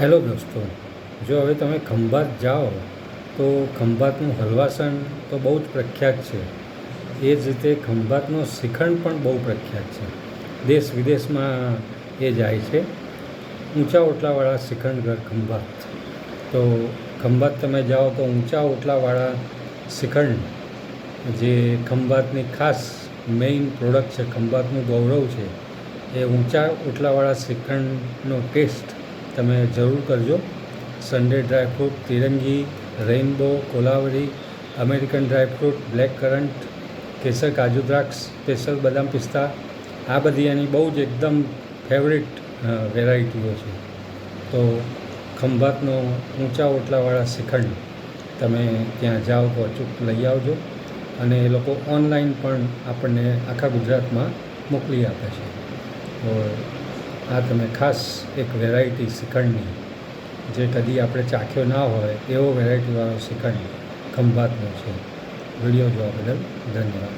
Hello દોસ્તો, જો હવે તમે ખંભાત જાઓ, તો ખંભાતનું હલવાસન તો બહુ જ પ્રખ્યાત છે. એ જ રીતે ખંભાતનો શ્રીખંડ પણ બહુ પ્રખ્યાત છે. દેશ વિદેશમાં એ જાય છે. ઊંચા ઓટલાવાળા શ્રીખંડ ઘર ખંભાત. તો ખંભાત તમે જાઓ તો ઊંચા ઓટલાવાળા શ્રીખંડ જે ખંભાતની ખાસ મેઇન પ્રોડક્ટ છે, ખંભાતનું ગૌરવ છે, એ ઊંચા ઓટલાવાળા શ્રીખંડનો ટેસ્ટ તમે જરૂર કરજો. Sunday dry fruit તિરંગી rainbow Kolaveri American dry fruit black currant કેસર, કાજુ દ્રાક્ષ, સ્પેશિયલ બદામ પિસ્તા. આ બધી એની બહુ જ એકદમ ફેવરિટ વેરાયટીઓ છે. તો ખંભાતનો ઊંચા ઓટલાવાળા શ્રીખંડ તમે ત્યાં જાઓ તો અચૂક લઈ આવજો અને એ લોકો ઓનલાઈન પણ આપણને આખા ગુજરાતમાં મોકલી આપે છે. તો આ તમે ખાસ એક વેરાયટી શ્રીખંડની જે કદી આપણે ચાખ્યો ના હોય, એવો વેરાયટીવાળો શ્રીખંડ ખંભાતનો છે. વીડિયો જોવા બદલ ધન્યવાદ.